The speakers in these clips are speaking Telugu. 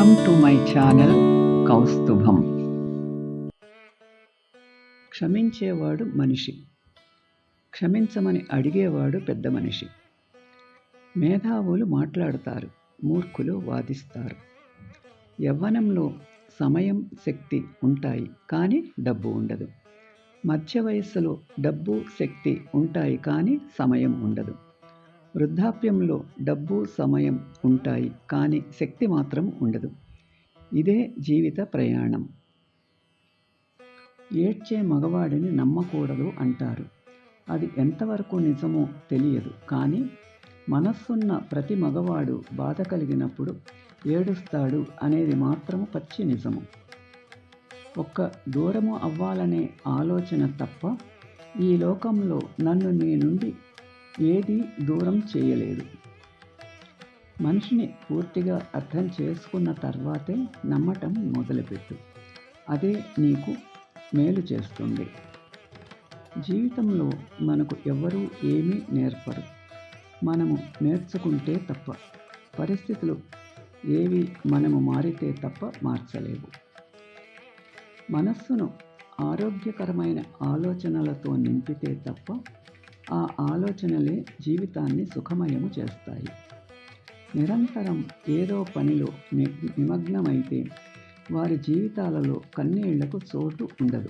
Welcome to my channel Kaustubham క్షమించేవాడు మనిషి. క్షమించమని అడిగేవాడు పెద్ద మనిషి. మేధావులు మాట్లాడతారు మూర్ఖులు వాదిస్తారు. యవ్వనంలో సమయం శక్తి ఉంటాయి కానీ డబ్బు ఉండదు. మధ్య వయస్సులో డబ్బు శక్తి ఉంటాయి కానీ సమయం ఉండదు. వృద్ధాప్యంలో డబ్బు సమయం ఉంటాయి కానీ శక్తి మాత్రం ఉండదు. ఇదే జీవిత ప్రయాణం. ఏడ్చే మగవాడిని నమ్మకూడదు అంటారు. అది ఎంతవరకు నిజమో తెలియదు కానీ మనస్సున్న ప్రతి మగవాడు బాధ కలిగినప్పుడు ఏడుస్తాడు అనేది మాత్రము పచ్చి నిజము. ఒక్క దూరము అవ్వాలనే ఆలోచన తప్ప ఈ లోకంలో నన్ను నీ నుండి ఏది దూరం చేయలేదు. మనిషిని పూర్తిగా అర్థం చేసుకున్న తర్వాతే నమ్మటం మొదలుపెట్టు. అదే నీకు మేలు చేస్తుంది. జీవితంలో మనకు ఎవరూ ఏమీ నేర్పరు. మనము నేర్చుకుంటే తప్ప పరిస్థితులు ఏవి మనము మారితే తప్ప మార్చలేవు. మనస్సును ఆరోగ్యకరమైన ఆలోచనలతో నింపితే తప్ప ఆ ఆలోచనలే జీవితాన్ని సుఖమయము చేస్తాయి. నిరంతరం ఏదో పనిలో నిమగ్నమైతే వారి జీవితాలలో కన్నీళ్ళకు చోటు ఉండదు.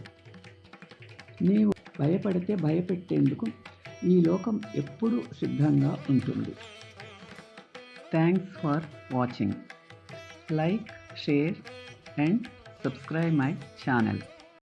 నీవు భయపడితే భయపెట్టేందుకు ఈ లోకం ఎప్పుడూ సిద్ధంగా ఉంటుంది. Thanks for watching like share and subscribe my channel